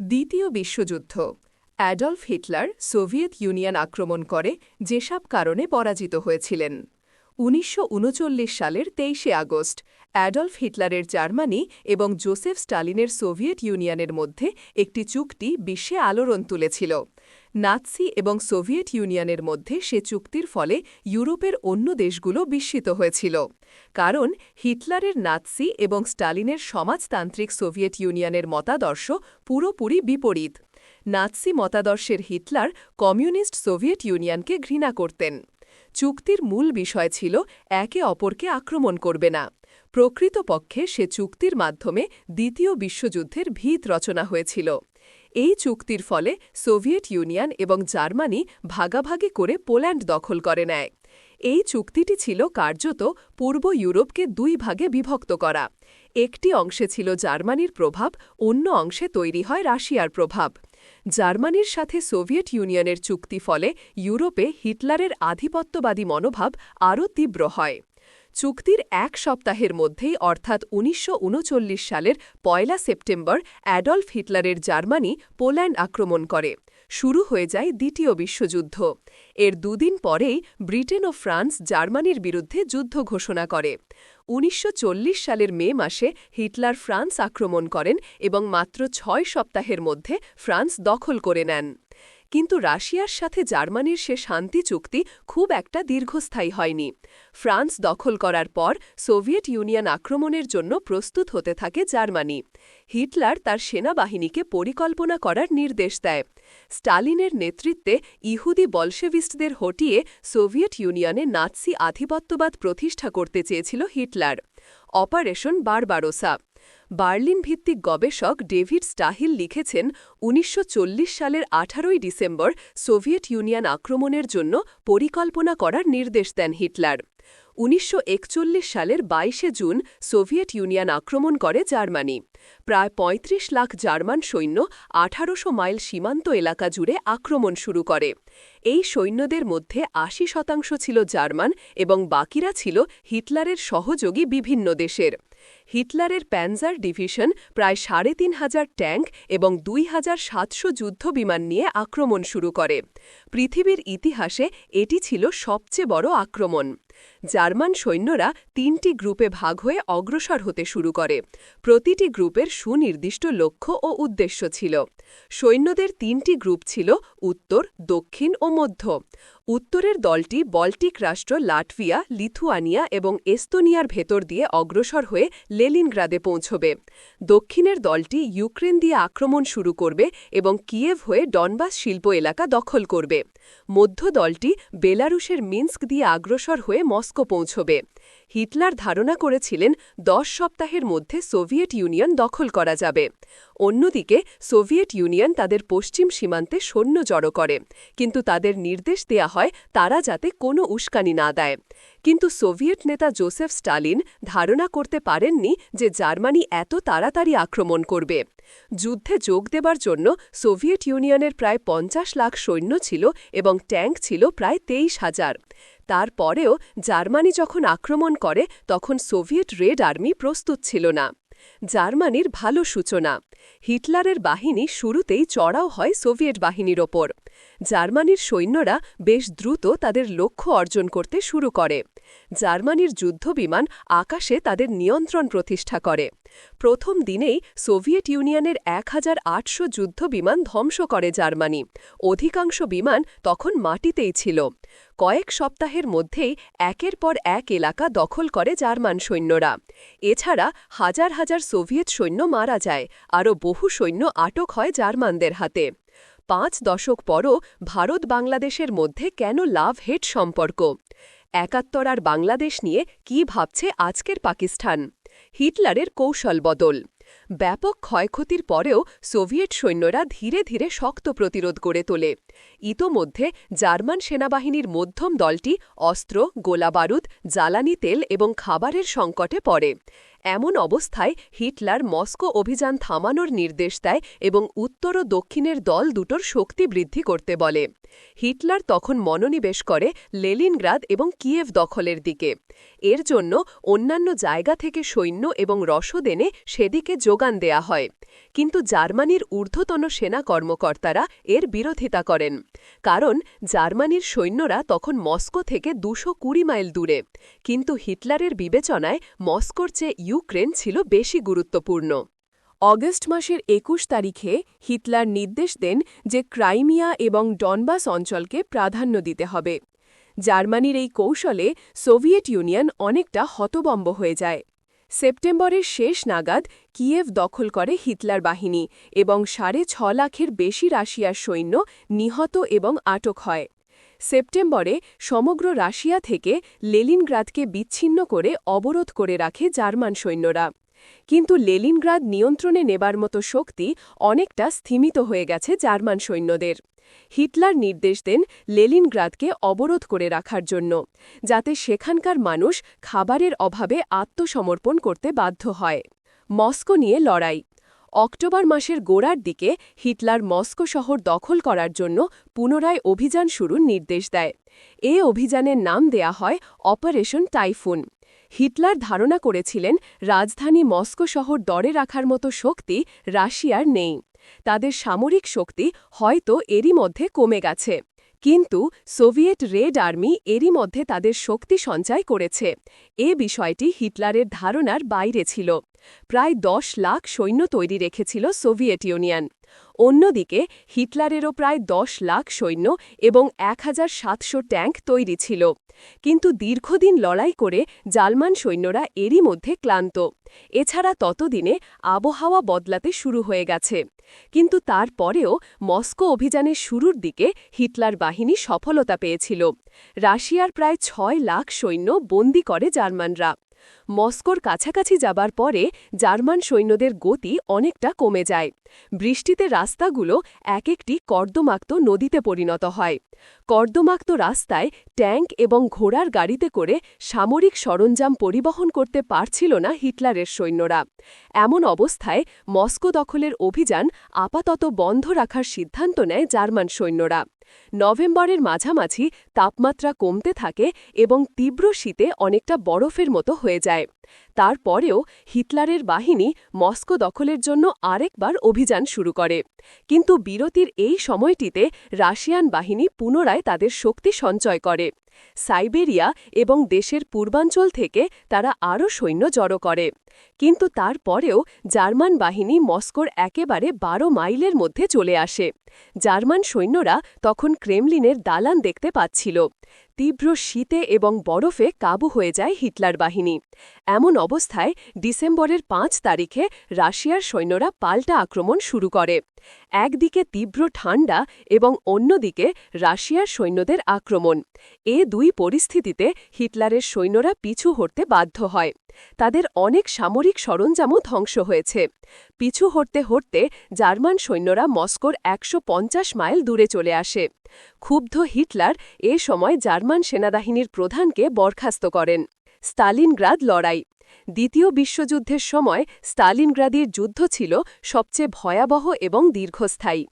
দ্বিতীয় বিশ্বযুদ্ধ। Adolf Hitler Soviet union আক্রমণ করে যেসব কারণে পরাজিত হয়েছিলেন। উনিশশো উনচল্লিশ সালের তেইশে আগস্ট, অ্যাডলফ হিটলারের জার্মানি এবং জোসেফ স্টালিনের সোভিয়েত ইউনিয়নের মধ্যে একটি চুক্তি বিশ্বে আলোড়ন তুলেছিল। নাৎসি এবং সোভিয়েত ইউনিয়নের মধ্যে সে চুক্তির ফলে ইউরোপের অন্য দেশগুলো বিস্মিত হয়েছিল। কারণ হিটলারের নাৎসি এবং স্টালিনের সমাজতান্ত্রিক সোভিয়েত ইউনিয়নের মতাদর্শ পুরোপুরি বিপরীত। নাৎসি মতাদর্শের হিটলার কমিউনিস্ট সোভিয়েত ইউনিয়নকে ঘৃণা করতেন। চুক্তির মূল বিষয় ছিল একে অপরকে আক্রমণ করবে না। প্রকৃতপক্ষে সে চুক্তির মাধ্যমে দ্বিতীয় বিশ্বযুদ্ধের ভিত রচনা হয়েছিল। এই চুক্তির ফলে সোভিয়েত ইউনিয়ন এবং জার্মানি ভাগাভাগি করে পোল্যান্ড দখল করে নেয়। এই চুক্তিটি ছিল কার্যত পূর্ব ইউরোপকে দুই ভাগে বিভক্ত করা। একটি অংশে ছিল জার্মানির প্রভাব, অন্য অংশে তৈরি হয় রাশিয়ার প্রভাব। জার্মানির সাথে সোভিয়েত ইউনিয়নের চুক্তি ফলে ইউরোপে হিটলারের আধিপত্যবাদী মনোভাব আরও তীব্র হয়। চুক্তির এক সপ্তাহের মধ্যেই, অর্থাৎ উনিশশো উনচল্লিশ সালের পয়লা সেপ্টেম্বর, অ্যাডলফ হিটলারের জার্মানি পোল্যান্ড আক্রমণ করে। শুরু হয়ে যায় দ্বিতীয় বিশ্বযুদ্ধ। এর দুদিন পরেই ব্রিটেন ও ফ্রান্স জার্মানির বিরুদ্ধে যুদ্ধ ঘোষণা করে। উনিশশো চল্লিশ সালের মে মাসে হিটলার ফ্রান্স আক্রমণ করেন এবং মাত্র ছয় সপ্তাহের মধ্যে ফ্রান্স দখল করে নেন। কিন্তু রাশিয়ার সাথে জার্মানির সে শান্তি চুক্তি খুব একটা দীর্ঘস্থায়ী হয়নি। ফ্রান্স দখল করার পর সোভিয়েত ইউনিয়ন আক্রমণের জন্য প্রস্তুত হতে থাকে জার্মানি। হিটলার তার সেনাবাহিনীকে পরিকল্পনা করার নির্দেশ দেয়। স্টালিনের নেতৃত্বে ইহুদি বলশেভিস্টদের হটিয়ে সোভিয়েত ইউনিয়নে নাৎসি আধিপত্যবাদ প্রতিষ্ঠা করতে চেয়েছিল হিটলার। অপারেশন বারবারোসা বার্লিন ভিত্তিক গবেষক ডেভিড স্টাহিল লিখেছেন, উনিশশো চল্লিশ সালের আঠারোই ডিসেম্বর সোভিয়েত ইউনিয়ন আক্রমণের জন্য পরিকল্পনা করার নির্দেশ দেন হিটলার। উনিশশো একচল্লিশ সালের বাইশে জুন সোভিয়েত ইউনিয়ন আক্রমণ করে জার্মানি। প্রায় ৩৫ লাখ জার্মান সৈন্য আঠারোশো মাইল সীমান্ত এলাকা জুড়ে আক্রমণ শুরু করে। এই সৈন্যদের মধ্যে আশি শতাংশ ছিল জার্মান এবং বাকিরা ছিল হিটলারের সহযোগী বিভিন্ন দেশের। হিটলারের প্যানজার ডিভিশন প্রায় সাড়ে তিন হাজার ট্যাঙ্ক এবং দুই হাজার সাতশো যুদ্ধবিমান নিয়ে আক্রমণ শুরু করে। পৃথিবীর ইতিহাসে এটি ছিল সবচেয়ে বড় আক্রমণ। জার্মান সৈন্যরা তিনটি গ্রুপে ভাগ হয়ে অগ্রসর হতে শুরু করে। প্রতিটি গ্রুপের সুনির্দিষ্ট লক্ষ্য ও উদ্দেশ্য ছিল। সৈন্যদের তিনটি গ্রুপ ছিল উত্তর, দক্ষিণ ও মধ্য। উত্তরের দলটি বল্টিক রাষ্ট্র লাটভিয়া, লিথুয়ানিয়া এবং এস্তোনিয়ার ভেতর দিয়ে অগ্রসর হয়ে লেলিনগ্রাদে পৌঁছবে। দক্ষিণের দলটি ইউক্রেন দিয়ে আক্রমণ শুরু করবে এবং কিয়েভ হয়ে ডনবাস শিল্প এলাকা দখল করবে। মধ্য দলটি বেলারুশের মিন্স্ক দিয়ে আগ্রসর হয়ে মস্কো পৌঁছবে। হিটলার ধারণা করেছিলেন দশ সপ্তাহের মধ্যে সোভিয়েট ইউনিয়ন দখল করা যাবে। অন্যদিকে সোভিয়েট ইউনিয়ন তাদের পশ্চিম সীমান্তে সৈন্য জড়ো করে, কিন্তু তাদের নির্দেশ দেয়া হয় তারা যাতে কোনো উস্কানি না দেয়। কিন্তু সোভিয়েট নেতা জোসেফ স্টালিন ধারণা করতে পারেননি যে জার্মানি এত তাড়াতাড়ি আক্রমণ করবে। যুদ্ধে যোগ দেবার জন্য সোভিয়েট ইউনিয়নের প্রায় পঞ্চাশ লাখ সৈন্য ছিল এবং ট্যাঙ্ক ছিল প্রায় তেইশ হাজার। তারপরেও জার্মানি যখন আক্রমণ করে, তখন সোভিয়েট রেড আর্মি প্রস্তুত ছিল না। জার্মানির ভালো সূচনা। হিটলারের বাহিনী শুরুতেই চড়াও হয় সোভিয়েট বাহিনীর ওপর। জার্মানির সৈন্যরা বেশ দ্রুত তাদের লক্ষ্য অর্জন করতে শুরু করে। জার্মানির যুদ্ধবিমান আকাশে তাদের নিয়ন্ত্রণ প্রতিষ্ঠা করে। প্রথম দিনেই সোভিয়েত ইউনিয়নের এক হাজার আটশো যুদ্ধবিমান ধ্বংস করে জার্মানি। অধিকাংশ বিমান তখন মাটিতেই ছিল। কয়েক সপ্তাহের মধ্যেই একের পর এক এলাকা দখল করে জার্মান সৈন্যরা। এছাড়া হাজার হাজার সোভিয়েত সৈন্য মারা যায়, আরও বহু সৈন্য আটক হয় জার্মানদের হাতে। পাঁচ দশক পরও ভারত বাংলাদেশের মধ্যে কেন লাভ হেট সম্পর্ক? একাত্তর আর বাংলাদেশ নিয়ে কি ভাবছে আজকের পাকিস্তান? হিটলারের কৌশল বদল। ব্যাপক ক্ষয়ক্ষতির পরেও সোভিয়েট সৈন্যরা ধীরে ধীরে শক্ত প্রতিরোধ গড়ে তোলে। ইতোমধ্যে জার্মান সেনাবাহিনীর মধ্যম দলটি অস্ত্র, গোলাবারুদ, জ্বালানি তেল এবং খাবারের সংকটে পড়ে। এমন অবস্থায় হিটলার মস্কো অভিযান থামানোর নির্দেশ দেয় এবং উত্তর ও দক্ষিণের দল দুটোর শক্তি বৃদ্ধি করতে বলে। হিটলার তখন মনোনিবেশ করে লেলিনগ্রাদ এবং কিয়েভ দখলের দিকে। এর জন্য অন্যান্য জায়গা থেকে সৈন্য এবং রসদ এনে সেদিকে যোগান দেয়া হয়। কিন্তু জার্মানির ঊর্ধ্বতন সেনা কর্মকর্তারা এর বিরোধিতা করেন। কারণ জার্মানির সৈন্যরা তখন মস্কো থেকে দুশো কুড়ি মাইল দূরে। কিন্তু হিটলারের বিবেচনায় মস্কোর চেয়ে ইউক্রেন ছিল বেশি গুরুত্বপূর্ণ। অগস্ট মাসের একুশ তারিখে হিটলার নির্দেশ দেন যে ক্রাইমিয়া এবং ডনবাস অঞ্চলকে প্রাধান্য দিতে হবে। জার্মানির এই কৌশলে সোভিয়েত ইউনিয়ন অনেকটা হতবম্ব হয়ে যায়। সেপ্টেম্বরের শেষ নাগাদ কিয়েভ দখল করে হিটলার বাহিনী এবং সাড়ে ছ লাখের বেশি রাশিয়ার সৈন্য নিহত এবং আটক হয়। সেপ্টেম্বরে সমগ্র রাশিয়া থেকে লেলিনগ্রাদকে বিচ্ছিন্ন করে অবরোধ করে রাখে জার্মান সৈন্যরা। কিন্তু লেলিনগ্রাদ নিয়ন্ত্রণে নেবার মতো শক্তি অনেকটা স্থিমিত হয়ে গেছে জার্মান সৈন্যদের। হিটলার নির্দেশ দেন লেলিনগ্রাদকে অবরোধ করে রাখার জন্য, যাতে সেখানকার মানুষ খাবারের অভাবে আত্মসমর্পণ করতে বাধ্য হয়। মস্কো নিয়ে লড়াই। অক্টোবর মাসের গোড়ার দিকে হিটলার মস্কো শহর দখল করার জন্য পুনরায় অভিযান শুরুর নির্দেশ দেয়। এ অভিযানের নাম দেয়া হয় অপারেশন টাইফুন। হিটলার ধারণা করেছিলেন, রাজধানী মস্কো শহর দরে রাখার মতো শক্তি রাশিয়ার নেই। তাদের সামরিক শক্তি হয়তো এরই মধ্যে কমে গেছে। কিন্তু সোভিয়েট রেড আর্মি এরই মধ্যে তাদের শক্তি সঞ্চয় করেছে। এ বিষয়টি হিটলারের ধারণার বাইরে ছিল। প্রায় দশ লাখ সৈন্য তৈরি রেখেছিল সোভিয়েট ইউনিয়ন। অন্যদিকে হিটলারেরও প্রায় দশ লাখ সৈন্য এবং এক হাজার সাতশো ট্যাঙ্ক তৈরি ছিল। কিন্তু দীর্ঘদিন লড়াই করে জার্মান সৈন্যরা এরই মধ্যে ক্লান্ত। এছাড়া ততদিনে আবহাওয়া বদলাতে শুরু হয়ে গেছে। কিন্তু তারপরেও মস্কো অভিযানের শুরুর দিকে হিটলার বাহিনী সফলতা পেয়েছিল। রাশিয়ার প্রায় ছয় লাখ সৈন্য বন্দী করে জার্মানরা। মস্কোর কাছাকাছি যাবার পরে জার্মান সৈন্যদের গতি অনেকটা কমে যায়। বৃষ্টিতে রাস্তাগুলো এক একটি কর্দমাক্ত নদীতে পরিণত হয়। কর্দমাক্ত রাস্তায় ট্যাঙ্ক এবং ঘোড়ার গাড়িতে করে সামরিক সরঞ্জাম পরিবহন করতে পারছিল না হিটলারের সৈন্যরা। এমন অবস্থায় মস্কো দখলের অভিযান আপাতত বন্ধ রাখার সিদ্ধান্ত নেয় জার্মান সৈন্যরা। নভেম্বরের মাঝামাঝি তাপমাত্রা কমতে থাকে এবং তীব্র শীতে অনেকটা বরফের মতো হয়ে যায়। তারপরেও হিটলারের বাহিনী মস্কো দখলের জন্য আরেকবার অভিযান শুরু করে। কিন্তু বিরতির এই সময়টিতে রাশিয়ান বাহিনী পুনরায় তাদের শক্তি সঞ্চয় করে। সাইবেরিয়া এবং দেশের পূর্বাঞ্চল থেকে তারা আরও সৈন্য জড়ো করে। কিন্তু তারপরেও জার্মান বাহিনী মস্কোর একেবারে বারো মাইলের মধ্যে চলে আসে। জার্মান সৈন্যরা তখন ক্রেমলিনের দালান দেখতে পাচ্ছিল। তীব্র শীতে এবং বরফে কাবু হয়ে যায় হিটলার বাহিনী। এমন অবস্থায় ডিসেম্বরের পাঁচ তারিখে রাশিয়ার সৈন্যরা পাল্টা আক্রমণ শুরু করে। একদিকে তীব্র ঠান্ডা এবং অন্যদিকে রাশিয়ার সৈন্যদের আক্রমণ। এ দুই পরিস্থিতিতে হিটলারের সৈন্যরা পিছু হটতে বাধ্য হয়। তাদের অনেক সামরিক সরঞ্জামও ধ্বংস হয়েছে। পিছু হটতে হটতে জার্মান সৈন্যরা মস্কোর একশো পঞ্চাশ মাইল দূরে চলে আসে। ক্ষুব্ধ হিটলার এ সময় জার্মান সেনাবাহিনীর প্রধানকে বরখাস্ত করেন। স্টালিনগ্রাদ লড়াই। দ্বিতীয় বিশ্বযুদ্ধের সময় স্টালিনগ্রাদির যুদ্ধ ছিল সবচেয়ে ভয়াবহ এবং দীর্ঘস্থায়ী।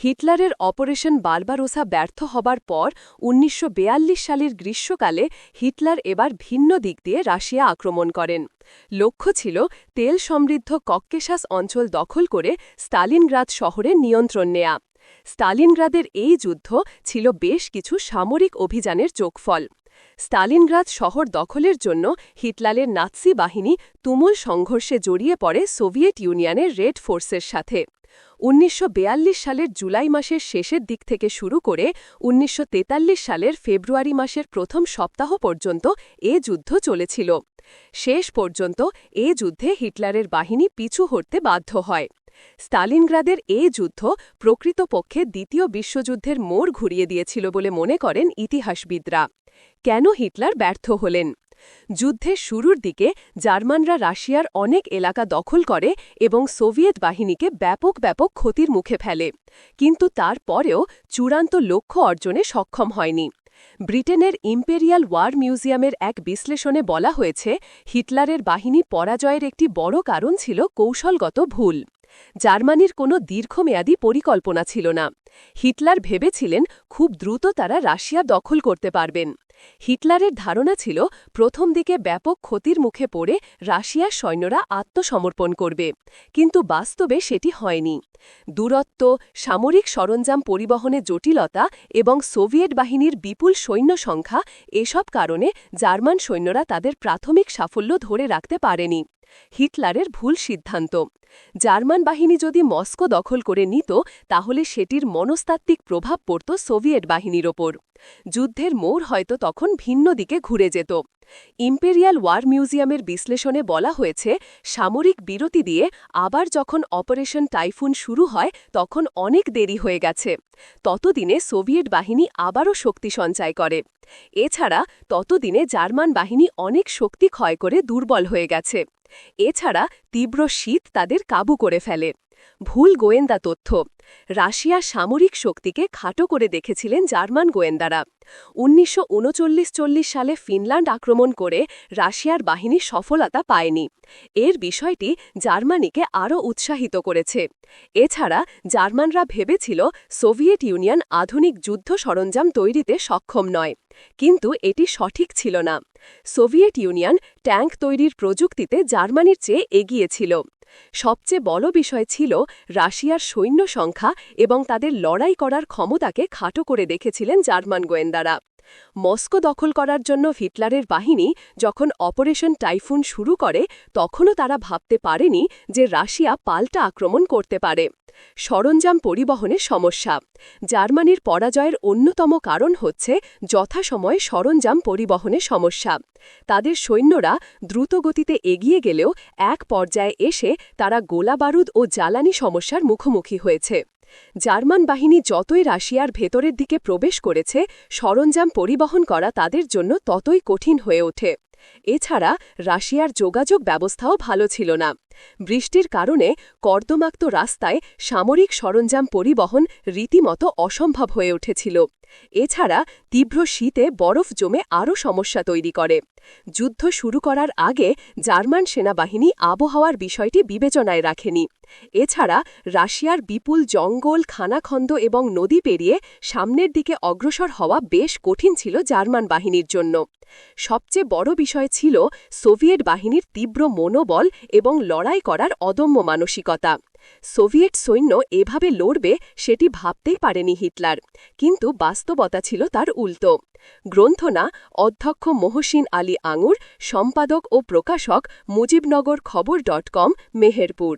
হিটলারের অপারেশন বারবারোসা ব্যর্থ হবার পর উনিশশো সালের গ্রীষ্মকালে হিটলার এবার ভিন্ন দিক দিয়ে রাশিয়া আক্রমণ করেন। লক্ষ্য ছিল তেল সমৃদ্ধ কক্কেশাস অঞ্চল দখল করে স্টালিনগ্রাদ শহরে নিয়ন্ত্রণ নেয়া। স্টালিনগ্রাদের এই যুদ্ধ ছিল বেশ কিছু সামরিক অভিযানের চোখফল স্টালিনগ্রাদ শহর দখলের জন্য হিটলারের নাৎসি বাহিনী তুমুল সংঘর্ষে জড়িয়ে পড়ে সোভিয়েত ইউনিয়নের রেড ফোর্সের সাথে। উনিশশো সালের জুলাই মাসের শেষের দিক থেকে শুরু করে উনিশশো তেতাল্লিশ সালের ফেব্রুয়ারি মাসের প্রথম সপ্তাহ পর্যন্ত এ যুদ্ধ চলেছিল। শেষ পর্যন্ত এ যুদ্ধে হিটলারের বাহিনী পিছু হটতে বাধ্য হয়। স্টালিনগ্রাদের এ যুদ্ধ প্রকৃতপক্ষে দ্বিতীয় বিশ্বযুদ্ধের মোড় ঘুরিয়ে দিয়েছিল বলে মনে করেন ইতিহাসবিদরা। কেন হিটলার ব্যর্থ হলেন? যুদ্ধের শুরুর দিকে জার্মানরা রাশিয়ার অনেক এলাকা দখল করে এবং সোভিয়েত বাহিনীকে ব্যাপক ব্যাপক ক্ষতির মুখে ফেলে। কিন্তু তারপরেও চূড়ান্ত লক্ষ্য অর্জনে সক্ষম হয়নি। ব্রিটেনের ইম্পেরিয়াল ওয়ার মিউজিয়ামের এক বিশ্লেষণে বলা হয়েছে, হিটলারের বাহিনী পরাজয়ের একটি বড় কারণ ছিল কৌশলগত ভুল। জার্মানির কোনো দীর্ঘমেয়াদী পরিকল্পনা ছিল না। হিটলার ভেবেছিলেন খুব দ্রুত তারা রাশিয়া দখল করতে পারবেন। হিটলারের ধারণা ছিল প্রথম দিকে ব্যাপক ক্ষতির মুখে পড়ে রাশিয়ার সৈন্যরা আত্মসমর্পণ করবে, কিন্তু বাস্তবে সেটি হয়নি। দূরত্ব, সামরিক সরঞ্জাম পরিবহনে জটিলতা এবং সোভিয়েট বাহিনীর বিপুল সৈন্য সংখ্যা এসব কারণে জার্মান সৈন্যরা তাদের প্রাথমিক সাফল্য ধরে রাখতে পারেনি। হিটলারের ভুল সিদ্ধান্ত। জার্মান বাহিনী যদি মস্কো দখল করে নিত, তাহলে সেটির মনস্তাত্ত্বিক প্রভাব পড়ত সোভিয়েট বাহিনীর ওপর। যুদ্ধের মোড় হয়তো তখন ভিন্ন দিকে ঘুরে যেত। ইম্পেরিয়াল ওয়ার মিউজিয়ামের বিশ্লেষণে বলা হয়েছে, সামরিক বিরতি দিয়ে আবার যখন অপারেশন টাইফুন শুরু হয়, তখন অনেক দেরি হয়ে গেছে। ততদিনে সোভিয়েট বাহিনী আবারও শক্তি সঞ্চয় করে। এছাড়া ততদিনে জার্মান বাহিনী অনেক শক্তি ক্ষয় করে দুর্বল হয়ে গেছে। এছাড়া তীব্র শীত তাদের কাবু করে ফেলে। ভুল গোয়েন্দা তথ্য। রাশিয়া সামরিক শক্তিকে খাটো করে দেখেছিলেন জার্মান গোয়েন্দারা। উনিশশো চল্লিশ সালে ফিনল্যান্ড আক্রমণ করে রাশিয়ার বাহিনী সফলতা পায়নি। এর বিষয়টি জার্মানিকে আরও উৎসাহিত করেছে। এছাড়া জার্মানরা ভেবেছিল সোভিয়েট ইউনিয়ন আধুনিক যুদ্ধ সরঞ্জাম তৈরিতে সক্ষম নয়। কিন্তু এটি সঠিক ছিল না। সোভিয়েট ইউনিয়ন ট্যাঙ্ক তৈরির প্রযুক্তিতে জার্মানির চেয়ে এগিয়েছিল সবচেয়ে বড় বিষয় ছিল রাশিয়ার সৈন্য সংখ্যা এবং তাদের লড়াই করার ক্ষমতাকে খাটো করে দেখেছিলেন জার্মান গোয়েন্দারা। মস্কো দখল করার জন্য হিটলারের বাহিনী যখন অপারেশন টাইফুন শুরু করে, তখনও তারা ভাবতে পারেনি যে রাশিয়া পাল্টা আক্রমণ করতে পারে। সরঞ্জাম পরিবহনের সমস্যা। জার্মানির পরাজয়ের অন্যতম কারণ হচ্ছে যথাসময়ে সরঞ্জাম পরিবহনের সমস্যা। তাদের সৈন্যরা দ্রুতগতিতে এগিয়ে গেলেও এক পর্যায়ে এসে তারা গোলাবারুদ ও জ্বালানি সমস্যার মুখোমুখি হয়েছে। জার্মান বাহিনী যতই রাশিয়ার ভেতরের দিকে প্রবেশ করেছে, সরঞ্জাম পরিবহন করা তাদের জন্য ততই কঠিন হয়ে ওঠে। এছাড়া রাশিয়ার যোগাযোগ ব্যবস্থাও ভালো ছিল না। বৃষ্টির কারণে কর্দমাক্ত রাস্তায় সামরিক সরঞ্জাম পরিবহন রীতিমতো অসম্ভব হয়ে উঠেছিল। এছাড়া তীব্র শীতে বরফ জমে আরও সমস্যা তৈরি করে। যুদ্ধ শুরু করার আগে জার্মান সেনাবাহিনী আবহাওয়ার বিষয়টি বিবেচনায় রাখেনি। এছাড়া রাশিয়ার বিপুল জঙ্গল, খানাখন্দ এবং নদী পেরিয়ে সামনের দিকে অগ্রসর হওয়া বেশ কঠিন ছিল জার্মান বাহিনীর জন্য। সবচেয়ে বড় বিষয় ছিল সোভিয়েট বাহিনীর তীব্র মনোবল এবং লড়াই করার অদম্য মানসিকতা। সোভিয়েট সৈন্য এভাবে লড়বে সেটি ভাবতেই পারেনি হিটলার, কিন্তু বাস্তবতা ছিল তার উল্টো। গ্রন্থনা, অধ্যক্ষ মহসিন আলী আঙুর, সম্পাদক ও প্রকাশক মুজিবনগর খবর ডট কম, মেহেরপুর।